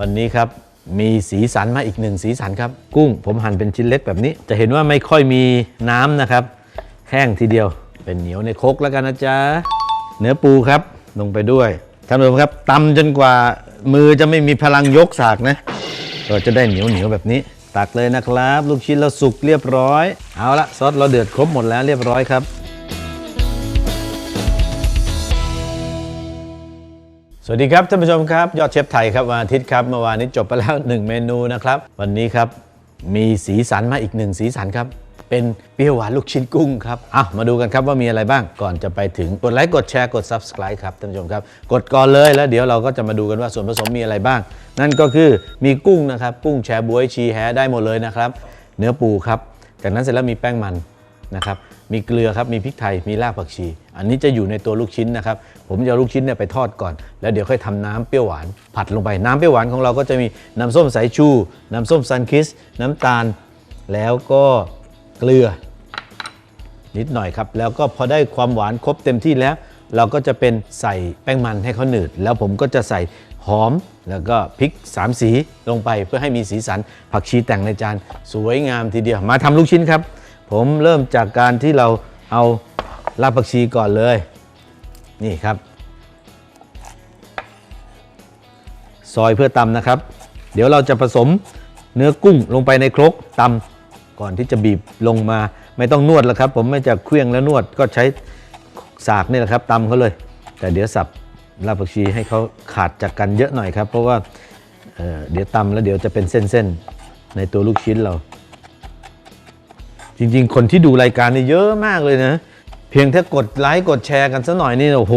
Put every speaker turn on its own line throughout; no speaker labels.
วันนี้ครับมีสีสันมาอีกหนึ่งสีสันครับ กุ้งผมหั่นเป็นชิ้นเล็กแบบนี้ จะเห็นว่าไม่ค่อยมีน้ำนะครับ แห้งทีเดียวเป็นเหนียวในครกแล้วกันนะจ๊ะเนื้อปูครับลงไปด้วยท่านผู้ชมครับตำจนกว่ามือจะไม่มีพลังยกสากนะก็จะได้เหนียวเหนียวแบบนี้ ตักเลยนะครับ ลูกชิ้นเราสุกเรียบร้อย เอาละซอสเราเดือดครบหมดแล้วเรียบร้อยครับ สวัสดีครับท่านผู้ชมครับ ยอดเชฟไทยครับวันอาทิตย์ครับเมื่อวานนี้จบไปแล้ว 1 เมนูนะครับ วันนี้ครับมีสีสันมาอีกหนึ่งสีสันครับ เป็นเปรี้ยวหวานลูกชิ้นกุ้งครับอะมาดูกันครับว่ามีอะไรบ้างก่อนจะไปถึงกดไลค์กดแชร์กด Subscribe ครับท่านผู้ชมครับ กดก่อนเลยแล้วเดี๋ยวเราก็จะมาดูกันว่าส่วนผสมมีอะไรบ้าง นั่นก็คือมีกุ้งนะครับกุ้งแชบวยชีแฮได้หมดเลยนะครับ เนื้อปูครับจากนั้นเสร็จแล้วมีแป้งมันนะครับ มีเกลือครับมีพริกไทยมีรากผักชี อันนี้จะอยู่ในตัวลูกชิ้นนะครับ ผมจะลูกชิ้นเนี่ยไปทอดก่อน แล้วเดี๋ยวค่อยทำน้ำเปรี้ยวหวานผัดลงไปน้ำเปรี้ยวหวานของเราก็จะมีน้ำส้มสายชู น้ำส้มซันคิส น้ำตาล แล้วก็เกลือ นิดหน่อยครับ แล้วก็พอได้ความหวานครบเต็มที่แล้ว เราก็จะเป็นใส่แป้งมันให้เขาหนืด แล้วผมก็จะใส่หอมแล้วก็พริกสามสีลงไปเพื่อให้มีสีสันผักชีแต่งในจานสวยงามทีเดียวมาทำลูกชิ้นครับ ผมเริ่มจากการที่เราเอารากผักชีก่อนเลย นี่ครับ ซอยเพื่อตำนะครับ เดี๋ยวเราจะผสมเนื้อกุ้งลงไปในครกตำก่อนที่จะบีบลงมา ไม่ต้องนวดแล้วครับ ผมไม่จะเคลี้ยงแล้วนวดก็ใช้สากนี่แหละครับตำเขาเลย แต่เดี๋ยวสับรากผักชีให้เขาขาดจากกันเยอะหน่อยครับ เพราะว่าเเดี๋ยวตำแล้วเดี๋ยวจะเป็นเส้นๆในตัวลูกชิ้นเรา จริง ๆ คนที่ดูรายการนี่เยอะมากเลยนะ เพียงแค่กดไลค์กดแชร์กันสักหน่อยนี่โอ้โห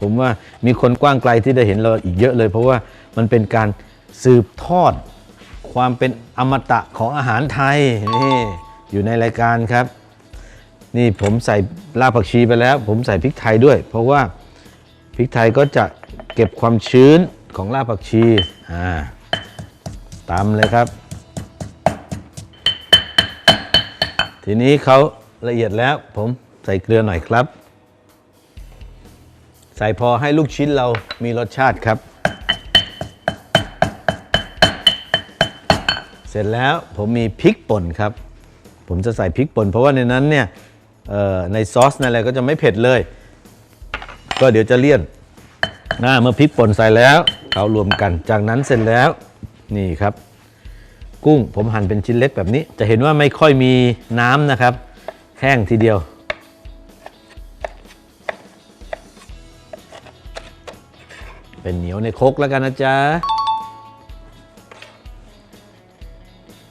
ผมว่ามีคนกว้างไกลที่ได้เห็นเราอีกเยอะเลย เพราะว่ามันเป็นการสืบทอด ความเป็นอมตะของอาหารไทยนี่อยู่ในรายการครับ นี่ผมใส่รากผักชีไปแล้ว ผมใส่พริกไทยด้วย เพราะว่าพริกไทยก็จะเก็บความชื้นของรากผักชีอ่าตามเลยครับ ทีนี้เขาละเอียดแล้วผมใส่เกลือหน่อยครับ ใส่พอให้ลูกชิ้นเรามีรสชาติครับ เสร็จแล้วผมมีพริกป่นครับ ผมจะใส่พริกป่น เพราะว่าในนั้นเนี่ยในซอสในอะไรก็จะไม่เผ็ดเลย ก็เดี๋ยวจะเลี่ยนนะเมื่อพริกป่นใส่แล้วเขารวมกัน จากนั้นเสร็จแล้วนี่ครับ กุ้งผมหั่นเป็นชิ้นเล็กแบบนี้ จะเห็นว่าไม่ค่อยมีน้ำนะครับแห้งทีเดียว เป็นเหนียวในครกแล้วกันนะจ๊ะ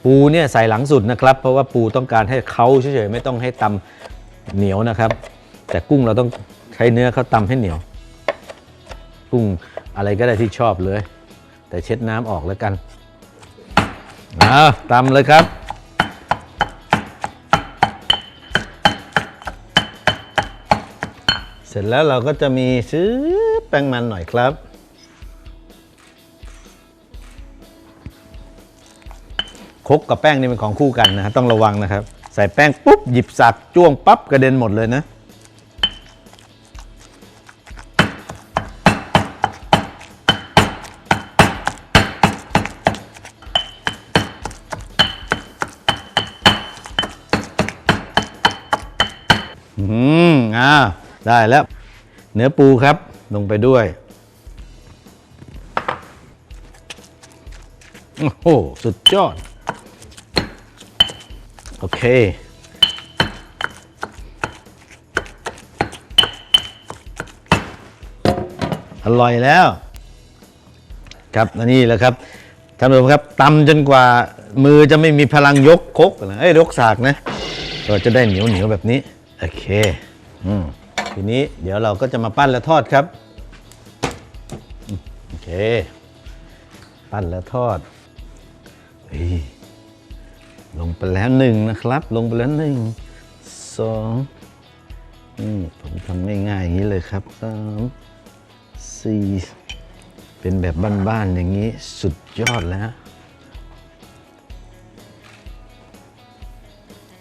ปูเนี่ยใส่หลังสุดนะครับ เพราะว่าปูต้องการให้เขาเฉยๆไม่ต้องให้ตำเหนียวนะครับ แต่กุ้งเราต้องใช้เนื้อเขาตำให้เหนียว กุ้งอะไรก็ได้ที่ชอบเลย แต่เช็ดน้ำออกแล้วกัน อาตำเลยครับ เสร็จแล้วเราก็จะมีซื้อแป้งมันหน่อยครับ คกกับแป้งนี่เป็นของคู่กันนะฮะต้องระวังนะครับ ใส่แป้งปุ๊บหยิบสักจ้วงปั๊บกระเด็นหมดเลยนะ ได้แล้วเนื้อปูครับลงไปด้วย โอ้โห สุดยอด โอเค อร่อยแล้ว ครับอันนี้แหละครับท่านผู้ชมครับตำจนกว่ามือจะไม่มีพลังยกคกนะเอ้ยยกสากนะ ก็จะได้เหนียวเหนียวแบบนี้ โอเค อืม ทีนี้เดี๋ยวเราก็จะมาปั้นและทอดครับโอเค ปั้นและทอดเฮลงไปแล้วหนึ่งนะครับ ลงไปแล้วหนึ่งสองผมทำง่ายๆอย่างนี้เลยครับสามสี่เป็นแบบบ้านๆอย่างนี้สุดยอดแล้ว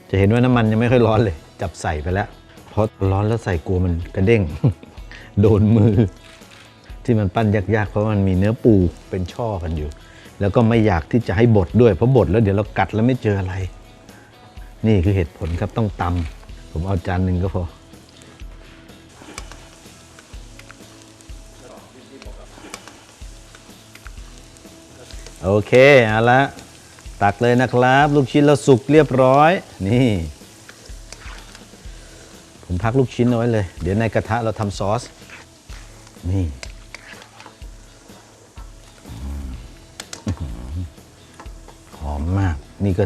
จะเห็นว่าน้ำมันยังไม่ค่อยร้อนเลย จับใส่ไปแล้ว ราะร้อนแล้วใส่กลัวมันกระเด้ง โดนมือ ที่มันปั้นยากๆ เพราะมันมีเนื้อปูเป็นช่อกันอยู่ แล้วก็ไม่อยากที่จะให้บดด้วย เพราะบดแล้วเดี๋ยวเรากัดแล้วไม่เจออะไร นี่คือเหตุผลครับต้องตำผมเอาจานหนึ่งก็พอโอเคเอาละตักเลยนะครับ ลูกชิ้นเราสุกเรียบร้อย นี่ ผมพักลูกชิ้นเอาไว้เลย เดี๋ยวในกระทะเราทำซอส นี่ หอมมาก นี่ก็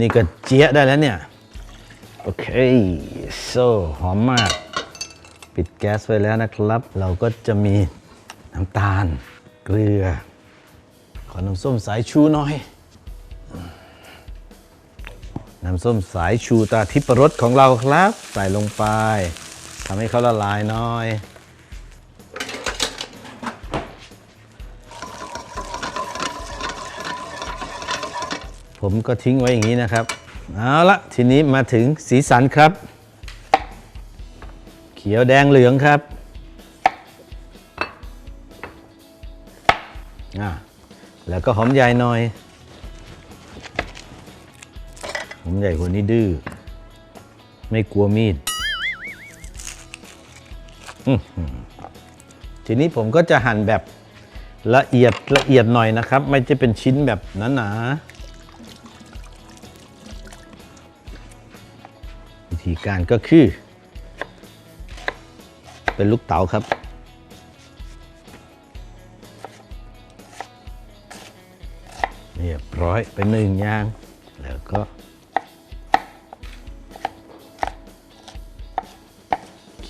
นี่ก็เจี๊ยได้แล้วเนี่ย โอเคโซหอมมาก ปิดแก๊สไว้แล้วนะครับ เราก็จะมีน้ำตาล เกลือ ขอน้ำส้มสายชูหน่อย น้ำส้มสายชูตาทิพรสของเราครับ ใส่ลงไปทำให้เขาละลายน่อย ผมก็ทิ้งไว้อย่างนี้นะครับ เอาละทีนี้มาถึงสีสันครับ เขียวแดงเหลืองครับอ่าแล้วก็หอมใหญ่หน่อย หอมใหญ่คนนี้ดื้อ ไม่กลัวมีด ทีนี้ผมก็จะหั่นแบบละเอียดละเอียดหน่อยนะครับ ไม่จะเป็นชิ้นแบบหนาๆวิธีการก็คือ เป็นลูกเต๋าครับเรียบร้อยเป็นหนึ่งอย่าง แล้วก็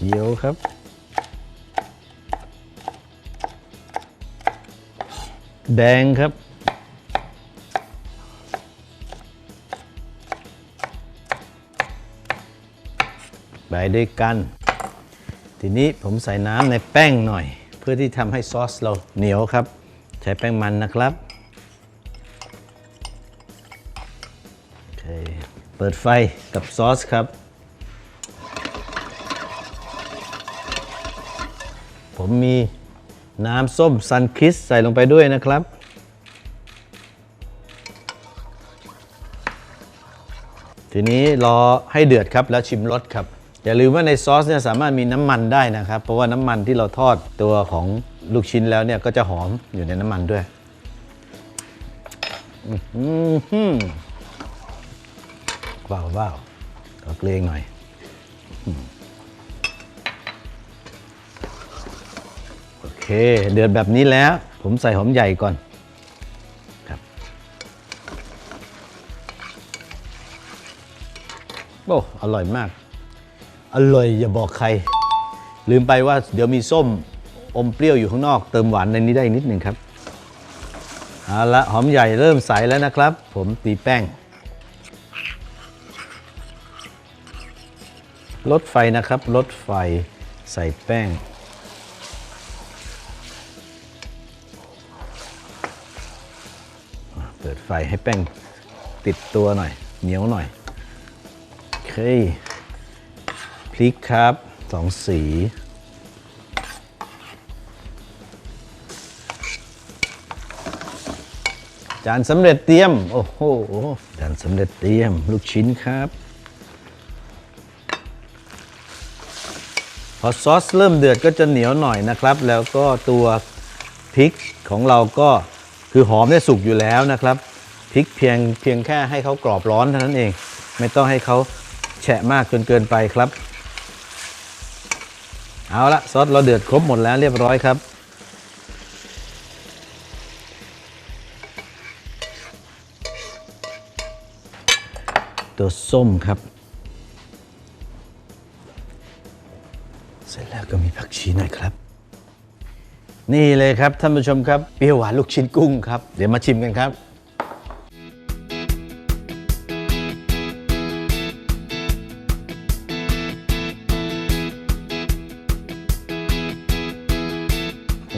ขียวครับแดงครับ ไปด้วยกัน ทีนี้ผมใส่น้ำในแป้งหน่อย เพื่อที่ทำให้ซอสเราเหนียวครับ ใช้แป้งมันนะครับโอเคเปิดไฟกับซอสครับ ผมมีน้ำส้มซันคิสใส่ลงไปด้วยนะครับ ทีนี้รอให้เดือดครับแล้วชิมรสครับ อย่าลืมว่าในซอสเนี่ยสามารถมีน้ำมันได้นะครับ เพราะว่าน้ำมันที่เราทอดตัวของลูกชิ้นแล้วเนี่ยก็จะหอมอยู่ในน้ำมันด้วยอื้อหือว้าวว้าวขอเกรงหน่อย เค เดือดแบบนี้แล้ว ผมใส่หอมใหญ่ก่อนครับโอ้อร่อยมาก อร่อยอย่าบอกใคร ลืมไปว่าเดี๋ยวมีส้มอมเปรี้ยวอยู่ข้างนอก เติมหวานในนี้ได้นิดหนึ่งครับเอาละหอมใหญ่เริ่มใสแล้วนะครับ ผมตีแป้งลดไฟนะครับลดไฟใส่แป้ง เปิดไฟให้แป้งติดตัวหน่อย เหนียวหน่อยโอเคพริกครับสองสีจานสำเร็จเตรียม โอ้โห จานสำเร็จเตรียม ลูกชิ้นครับ พอซอสเริ่มเดือดก็จะเหนียวหน่อยนะครับ แล้วก็ตัวพริกของเราก็คือหอมได้สุกอยู่แล้วนะครับ พริกเพียงเพียงแค่ให้เขากรอบร้อนเท่านั้นเอง ไม่ต้องให้เขาแฉะมากจนเกินไปครับ เอาละซอสเราเดือดครบหมดแล้วเรียบร้อยครับ ตัวส้มครับ เสร็จแล้วก็มีผักชีหน่อยครับนี่เลยครับท่านผู้ชมครับเปรี้ยวหวานลูกชิ้นกุ้งครับ เดี๋ยวมาชิมกันครับ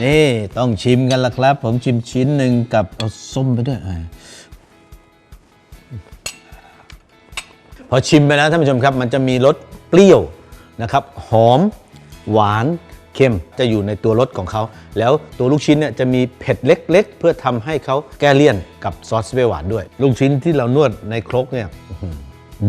นี่ต้องชิมกันละครับ ผมชิมชิ้นหนึ่งกับเอาส้มไปด้วยอ่าพอชิมไปแล้วท่านผู้ชมครับ มันจะมีรสเปรี้ยวนะครับ หอม หวานเค็มจะอยู่ในตัวรสของเขา แล้วตัวลูกชิ้นเนี่ยจะมีเผ็ดเล็ก ๆ เพื่อทำให้เขาแก้เลี่ยนกับซอสเปรี้ยวหวานด้วย ลูกชิ้นที่เรานวดในครกเนี่ย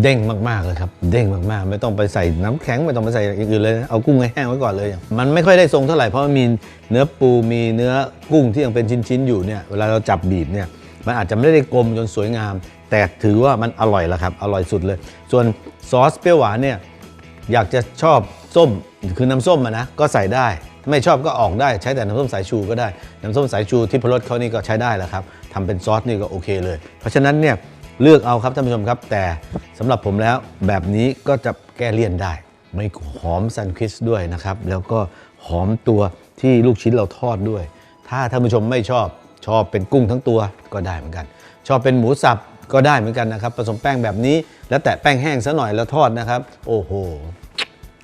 เด้งมากๆเลยครับ เด้งมากๆ ไม่ต้องไปใส่น้ำแข็งไม่ต้องไปใส่อย่างอื่นเลย เอากุ้งให้แห้งไว้ก่อนเลย มันไม่ค่อยได้ทรงเท่าไหร่เพราะมันมีเนื้อปูมีเนื้อกุ้งที่ยังเป็นชิ้นๆอยู่เนี่ยเวลาเราจับบีบเนี่ยมันอาจจะไม่ได้กลมจนสวยงาม แต่ถือว่ามันอร่อยแล้วครับ อร่อยสุดเลย ส่วนซอสเปรี้ยวหวานเนี่ยอยากจะชอบส้มคือน้ำส้มะนะก็ใส่ได้ ไม่ชอบก็ออกได้ใช้แต่น้ำส้มสายชูก็ได้ น้ำส้มสายชูที่พรสเขานี่ก็ใช้ได้แล้วครับทำเป็นซอสนี่ก็โอเคเลย เพราะฉะนั้นเนี่ย เลือกเอาครับท่านผู้ชมครับ แต่สำหรับผมแล้วแบบนี้ก็จะแก้เลี่ยนได้ ไม่หอมซันคริสด้วยนะครับ แล้วก็หอมตัวที่ลูกชิ้นเราทอดด้วย ถ้าท่านผู้ชมไม่ชอบชอบเป็นกุ้งทั้งตัวก็ได้เหมือนกัน ชอบเป็นหมูสับก็ได้เหมือนกันนะครับ ผสมแป้งแบบนี้ แล้วแตะแป้งแห้งซะหน่อยแล้วทอดนะครับ โอ้โห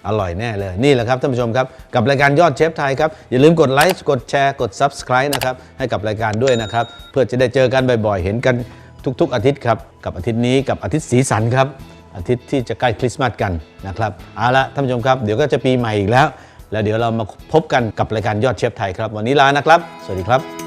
อร่อยแน่เลย นี่แหละครับท่านผู้ชมครับ กับรายการยอดเชฟไทยครับ อย่าลืมกดไลค์กดแชร์กด Subscribe นะครับ ให้กับรายการด้วยนะครับ เพื่อจะได้เจอกันบ่อยๆ เห็นกัน ทุก ๆ อาทิตย์ครับ กับอาทิตย์นี้กับอาทิตย์สีสันครับ อาทิตย์ที่จะใกล้คริสต์มาสกันนะครับเอาละท่านผู้ชมครับ เดี๋ยวก็จะปีใหม่อีกแล้ว แล้วเดี๋ยวเรามาพบกันกับรายการยอดเชฟไทยครับ วันนี้ลานะครับ สวัสดีครับ